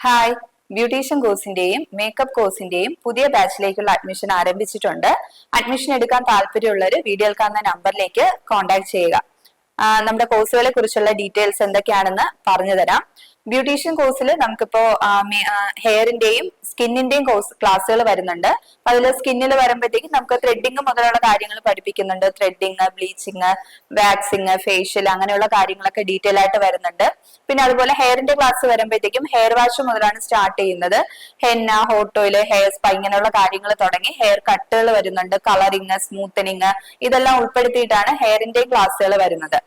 Hi beautician കോഴ്സിന്റെയും makeup കോഴ്സിന്റെയും പുതിയ ബാച്ചിലേക്കുള്ള അഡ്മിഷൻ ആരംഭിച്ചിട്ടുണ്ട്. അഡ്മിഷൻ എടുക്കാൻ താല്പര്യമുള്ളവർ വീഡിയോ കാണുന്ന നമ്പറിലേക്ക് കോൺടാക്ട് ചെയ്യുക. നമ്മുടെ കോഴ്സുകളെ കുറിച്ചുള്ള ഡീറ്റെയിൽസ് എന്തൊക്കെയാണെന്ന് പറഞ്ഞു തരാം ബ്യൂട്ടീഷ്യൻ കോഴ്സിൽ നമുക്കിപ്പോ ഹെയറിന്റെയും സ്കിന്നിന്റെയും കോഴ്സ് ക്ലാസ്സുകൾ വരുന്നുണ്ട്. അതിൽ സ്കിന്നിൽ വരുമ്പോഴത്തേക്കും നമുക്ക് ത്രെഡിങ് മുതലുള്ള കാര്യങ്ങൾ പഠിപ്പിക്കുന്നുണ്ട്. ത്രെഡിങ് ബ്ലീച്ചിങ് വാക്സിങ് ഫേഷ്യൽ അങ്ങനെയുള്ള കാര്യങ്ങളൊക്കെ ഡീറ്റെയിൽ ആയിട്ട് വരുന്നുണ്ട്. പിന്നെ അതുപോലെ ഹെയറിന്റെ ക്ലാസ് വരുമ്പോഴത്തേക്കും ഹെയർ വാഷ് മുതലാണ് സ്റ്റാർട്ട് ചെയ്യുന്നത്. Henna hot oil hair spa ഇങ്ങനെയുള്ള കാര്യങ്ങൾ തുടങ്ങി ഹെയർ കട്ടുകൾ വരുന്നുണ്ട്. കളറിങ് സ്മൂത്തനിങ് ഇതെല്ലാം ഉൾപ്പെടുത്തിയിട്ടാണ് ഹെയറിന്റെ ക്ലാസ്സുകൾ വരുന്നത്.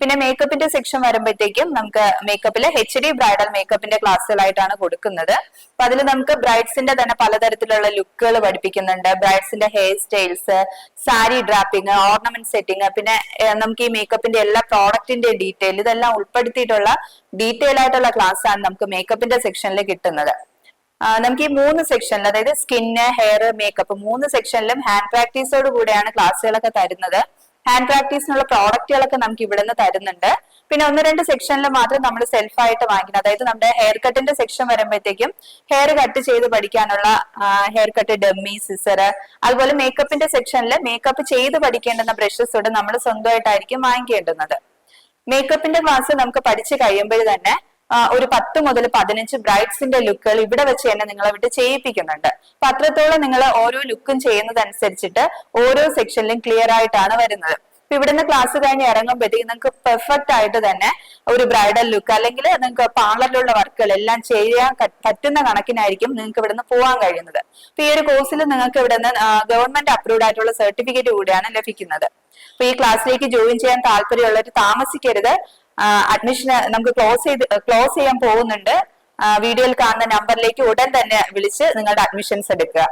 പിന്നെ മേക്കപ്പിന്റെ സെക്ഷൻ വരുമ്പോഴത്തേക്കും നമുക്ക് മേക്കപ്പിൽ എച്ച് ഡി ബ്രൈഡൽ മേക്കപ്പിന്റെ ക്ലാസ്സുകളായിട്ടാണ് കൊടുക്കുന്നത്. അപ്പൊ അതിൽ നമുക്ക് ബ്രൈഡ്സിന്റെ തന്നെ പലതരത്തിലുള്ള ലുക്കുകൾ പഠിപ്പിക്കുന്നുണ്ട്. ബ്രൈഡ്സിന്റെ hair styles sari draping ornament setting പിന്നെ നമുക്ക് ഈ മേക്കപ്പിന്റെ എല്ലാ പ്രോഡക്റ്റിന്റെ ഡീറ്റെയിൽ ഇതെല്ലാം ഉൾപ്പെടുത്തിയിട്ടുള്ള ഡീറ്റെയിൽ ആയിട്ടുള്ള ക്ലാസ് ആണ് നമുക്ക് മേക്കപ്പിന്റെ സെക്ഷനിൽ കിട്ടുന്നത്. നമുക്ക് ഈ മൂന്ന് സെക്ഷനിൽ അതായത് സ്കിന്ന് ഹെയർ മേക്കപ്പ് മൂന്ന് സെക്ഷനിലും ഹാൻഡ് പ്രാക്ടീസോട് കൂടെയാണ് ക്ലാസ്സുകളൊക്കെ തരുന്നത്. ഹാൻഡ് പ്രാക്ടീസിനുള്ള പ്രോഡക്റ്റുകളൊക്കെ നമുക്ക് ഇവിടെ നിന്ന് തരുന്നുണ്ട്. പിന്നെ ഒന്ന് രണ്ട് സെക്ഷനിൽ മാത്രം നമ്മൾ സെൽഫായിട്ട് വാങ്ങിക്കുന്നത് അതായത് നമ്മുടെ ഹെയർ കട്ടിന്റെ സെക്ഷൻ വരുമ്പോഴത്തേക്കും ഹെയർ കട്ട് ചെയ്ത് പഠിക്കാനുള്ള ഹെയർ കട്ട് ഡമ്മി സിസർ അതുപോലെ മേക്കപ്പിന്റെ സെക്ഷനിൽ മേക്കപ്പ് ചെയ്ത് പഠിക്കേണ്ടുന്ന ബ്രഷസ് കൂടെ നമ്മൾ സ്വന്തമായിട്ടായിരിക്കും വാങ്ങിക്കേണ്ടുന്നത്. മേക്കപ്പിന്റെ ക്ലാസ് നമുക്ക് പഠിച്ചു കഴിയുമ്പോൾ തന്നെ ഒരു പത്ത് മുതൽ പതിനഞ്ച് ബ്രൈഡ്സിന്റെ ലുക്കുകൾ ഇവിടെ വെച്ച് തന്നെ നിങ്ങളെ വിട്ട് ചെയ്യിപ്പിക്കുന്നുണ്ട്. അപ്പൊ അത്രത്തോളം നിങ്ങൾ ഓരോ ലുക്കും ചെയ്യുന്നതനുസരിച്ചിട്ട് ഓരോ സെക്ഷനിലും ക്ലിയർ ആയിട്ടാണ് വരുന്നത്. ഇപ്പൊ ഇവിടുന്ന് ക്ലാസ് കഴിഞ്ഞ് ഇറങ്ങുമ്പോഴത്തേക്ക് നിങ്ങൾക്ക് പെർഫെക്റ്റ് ആയിട്ട് തന്നെ ഒരു ബ്രൈഡൽ ലുക്ക് അല്ലെങ്കിൽ നിങ്ങൾക്ക് പാർലറിലുള്ള വർക്കുകൾ എല്ലാം ചെയ്യാൻ പറ്റുന്ന കണക്കിനായിരിക്കും നിങ്ങൾക്ക് ഇവിടുന്ന് പോകാൻ കഴിയുന്നത്. അപ്പൊ ഈ ഒരു കോഴ്സിൽ നിങ്ങൾക്ക് ഇവിടുന്ന് ഗവൺമെന്റ് അപ്രൂവ്ഡ് ആയിട്ടുള്ള സർട്ടിഫിക്കറ്റ് കൂടിയാണ് ലഭിക്കുന്നത്. അപ്പൊ ഈ ക്ലാസ്സിലേക്ക് ജോയിൻ ചെയ്യാൻ താല്പര്യമുള്ളവർ താമസിക്കരുത്. അഡ്മിഷൻ നമുക്ക് ക്ലോസ് ചെയ്ത് ക്ലോസ് ചെയ്യാൻ പോകുന്നുണ്ട്. വീഡിയോയിൽ കാണുന്ന നമ്പറിലേക്ക് ഉടൻ തന്നെ വിളിച്ച് നിങ്ങളുടെ അഡ്മിഷൻസ് എടുക്കുക.